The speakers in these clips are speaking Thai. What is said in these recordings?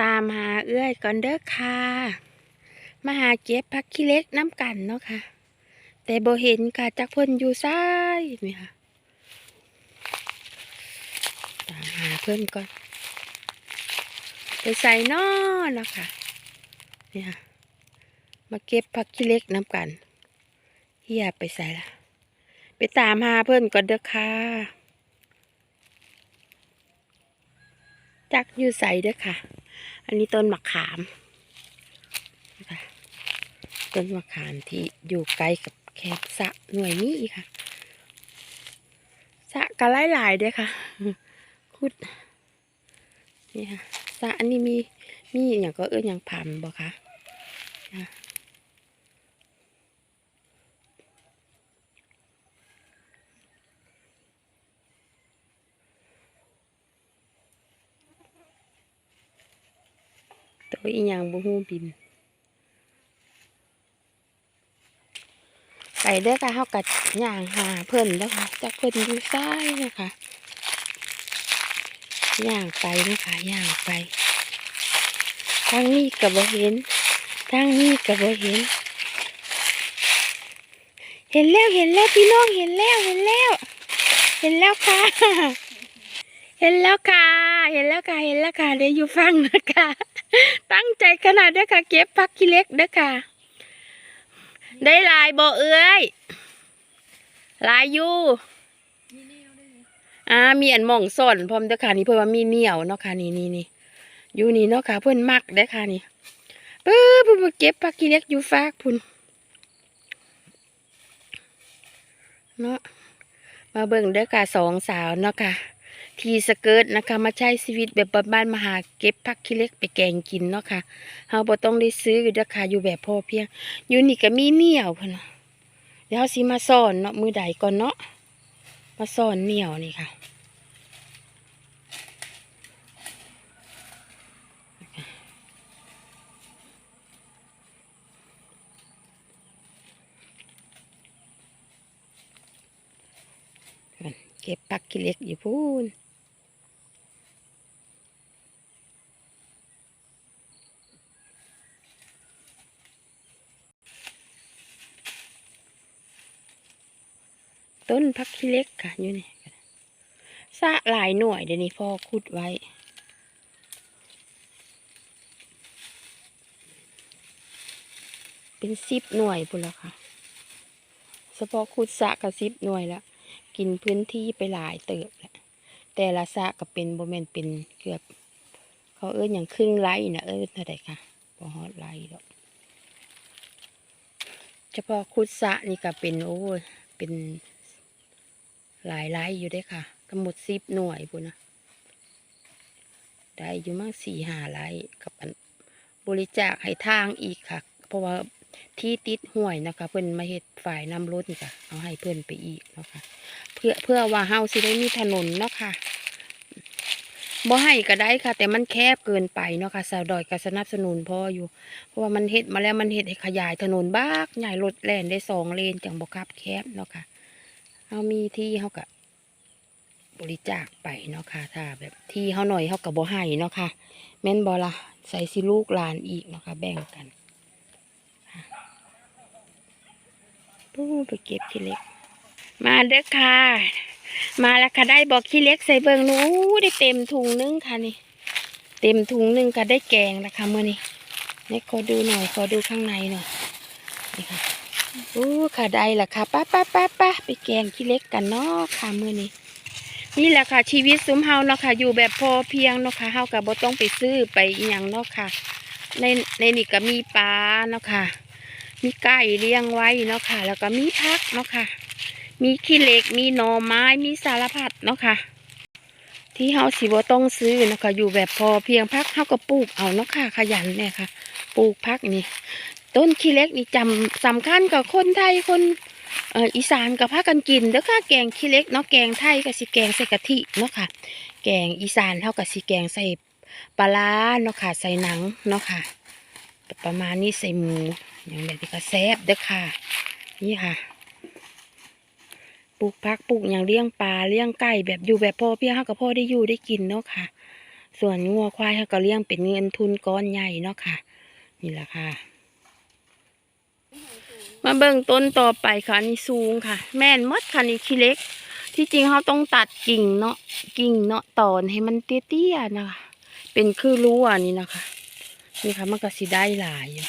ตามหาเอื้อยก่อนเด้อค่ะมาหาเก็บผักขี้เล็กน้ำกันเนาะค่ะ แต่โบเห็นค่ะจักเพิ่นอยู่ซ้ายนี่ค่ะ ตามหาเพิ่นก่อน ไปใส่นอเนาะค่ะนี่ค่ะ มาเก็บผักขี้เล็กน้ำกันเฮียไปใส่ละไปตามหาเพิ่นก่อนเด้อค่ะจักอยู่ใส่เด้อค่ะ อันนี้ต้นมะขามนะคะต้นมะขามที่อยู่ใกล้กับแคบสะหน่วยนี้ค่ะสะกระไลหลายเด้อค่ะคุดนี่ค่ะสะอันนี้มีมีอย่างก็เอื้ออย่างผำบ่คะ นะตัวอีหยังบ่ฮู้บิน ไปเด้อค่ะเฮากัดย่างหาเพิ่นแล้วค่ะจากเพิ่นอยู่ซ้ายนะคะย่างไปนะคะย่างไปทางนี้ก็บ่เห็นทางนี้ก็บ่เห็น เห็นแล้วเห็นแล้วพี่น้องเห็นแล้วเห็นแล้ว เห็นแล้วค่ะ เห็นแล้วค่ะ เห็นแล้วค่ะเห็นแล้วค่ะเดี๋ยวอยู่ฟังนะคะ ตั้งใจขนาดเด้อค่ะ เก็บพักขี้เล็กเด้อค่ะ ได้ลายบ่เอ้ยลายอยู่อ่ามีอันหม่องซ่อนพร้อมเด้อค่ะนี่เพิ่นว่ามีเหนียวเนาะค่ะนี่นี่นี่อยู่นี่เนาะค่ะเพิ่อนมักเด้อค่ะนี่ปื้อปื้อนเก็บผักกีเล็กอยู่ฟากพุ่นเนาะมาเบิ่งเด้อค่ะสองสาวเนาะค่ะ ทีสเกิร์ตนะคะ มาใช้ชีวิตแบบบ้านๆมาหาเก็บผักขี้เล็กไปแกงกินเนาะค่ะเฮาบ่ต้องได้ซื้อเด้อค่ะอยู่แบบพอเพียง อยู่นี่ก็มีเหนียวพุ่นน่ะเดี๋ยวเราสิมาสอนเนาะมือใดก่อนเนาะมาสอนเหนียวนี่ค่ะเก็บปักกิเล็กอยู่พูน ต้นพักขี้เล็กค่ะอยู่นี่สะหลายหน่วยเดี๋ยวนี้พ่อขุดไว้เป็นสิบหน่วยพุ่นแล้วค่ะเฉพาะขุดสะกับสิบหน่วยล้วกินพื้นที่ไปหลายเติบแหละแต่ละสะก็เป็นโบแมนเป็นเกือบ เขาเอิ้นอย่างครึ่งไร่นะเอิ้นเท่าไรค่ะพอฮอดไร่ดอกเฉพาะขุดสะนี่ก็เป็นโอ้เป็น หลายไร่อยู่ได้ค่ะทั้งหมดสิบหน่วยพุ่นนะได้อยู่มั่งสี่ห้าไร่กับบริจาคให้ทางอีกค่ะ เพราะว่าที่ติดห่วยนะคะ เพิ่อนมาเฮ็ดฝ่ายนำรถนี่ค่ะ เอาให้เพิ่อนไปอีกนะค่ะเพื่อเพื่อว่าเฮาสิได้มีถนนเนาะค่ะบ่ให้ก็ได้ค่ะ แต่มันแคบเกินไปเนาะค่ะสาวดอยก็สนับสนุนพออยู่ เพราะว่ามันเฮ็ดมาแล้วมันเฮ็ดให้ขยายถนนบ้ากใหญ่รถแล่นได้สองเลนจังบ่คับแคบเนาะค่ะ เฮามีที่เฮาก็บริจาคไปเนาะค่ะถ้าแบบที่เฮาหน่อยเฮาก็บ่ให้เนาะค่ะแม่นบ่ละใส่สิลูกหลานอีกเนาะค่ะแบ่งกันค่ะปู้ไปเก็บทีเล็ก มาเด้อค่ะ มาแล้วค่ะได้บอกขี้เล็กใส่เบิงนู้ได้เต็มถุงนึงค่ะนี่ เต็มถุงนึงค่ะได้แกงนะคะเมื่อนี้นี่ขอดูหน่อยขอดูข้างในหน่อยนี่ค่ะ อู้ค่ะได้ละค่ะป้าป้าป้าป้าไปแกงขี้เล็กกันเนาะค่ะเมื่อนี้นี่แหละค่ะ ชีวิตซุ้มเฮาเนาะค่ะ อยู่แบบพอเพียงเนาะค่ะเฮากับบ่ต้องไปซื้อไปอหย่างเนาะค่ะ ในในนี่ก็มีปลาเนาะค่ะ มีไก่เลี้ยงไว้เนาะค่ะ แล้วก็มีพักเนาะค่ะ มีขี้เหล็กมีหน่อไม้มีสารพัดเนาะค่ะ ที่เฮาสิบ่ต้องซื้อเนาะค่ะอยู่แบบพอเพียงพักเฮาก็ปลูกเอาเนาะค่ะ ขยันเนี่ยค่ะ ปลูกพักนี่ ต้นขี้เล็กนี่จำสำคัญกับคนไทยคนอีสานกับพากันกินเด้อค่ะแกงขี้เล็กเนาะแกงไทยก็สิแกงใส่กะทิเนาะค่ะ แกงอีสานเฮาก็สิแกงใส่ปลาร้าเนาะค่ะใส่หนังเนาะค่ะ ประมาณนี้ใส่หมูอย่างแบบนี้ก็แซ่บเด้อค่ะ นี่ค่ะปลูกพักปลูกอย่างเลี้ยงปลาเลี้ยงไก่แบบอยู่แบบพอเพียงเฮากับพ่อได้อยู่ได้กินเนาะค่ะ ส่วนงัวควายเขาก็เลี้ยงเป็นเงินทุนก้อนใหญ่เนาะค่ะ นี่แหละค่ะ มาเบิ่งต้นต่อไปค่ะนี่สูงค่ะ แม่นมดค่ะนี่ขี้เล็ก ที่จริงเขาต้องตัดกิ่งเนาะกิ่งเนาะตอนให้มันเตี้ยๆนะคะเป็นคือรั้วนี่นะคะ นี่ค่ะมันก็สิได้หลายอยู่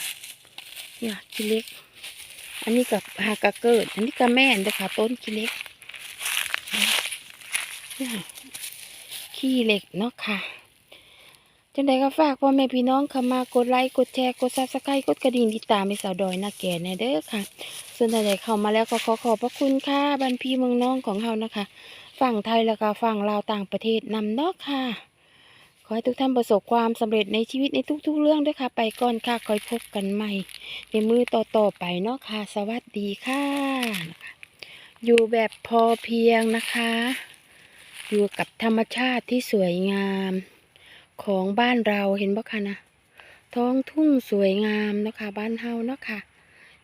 เนี่ยขี้เล็ก อันนี้กับหากะเกิด อันนี้ก็แม่นเด้ค่ะต้นขี้เล็กนี่ขี้เหล็กเนาะค่ะ จังใดก็ฝากพ่อแม่พี่น้องเข้ามากดไลค์กดแชร์กดซับสไครต์กดกระดิ่งติดตามให้สาวดอยนาแก่แน่เด้อค่ะ ส่วนใดเข้ามาแล้วก็ขอขอบพระคุณค่ะบันพี่เมืองน้องของเฮานะคะ ฝั่งไทยแล้วก็ฝั่งลาวต่างประเทศนำเนาะค่ะ ขอให้ทุกท่านประสบความสำเร็จในชีวิตในทุก ๆ เรื่องด้วยค่ะ ไปก่อนค่ะคอยพบกันใหม่ ในมือต่อๆไปเนาะค่ะ สวัสดีค่ะ อยู่แบบพอเพียงนะคะ อยู่กับธรรมชาติที่สวยงาม ของบ้านเราเห็นบ่คะนะท้องทุ่งสวยงามนะคะ บ้านเฮาเนาะค่ะ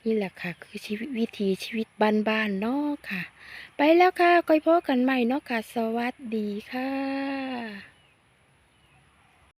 นี่แหละค่ะ คือชีวิตวิถีชีวิตบ้านๆเนาะค่ะ ไปแล้วค่ะก้อยพบกันใหม่เนาะค่ะ สวัสดีค่ะ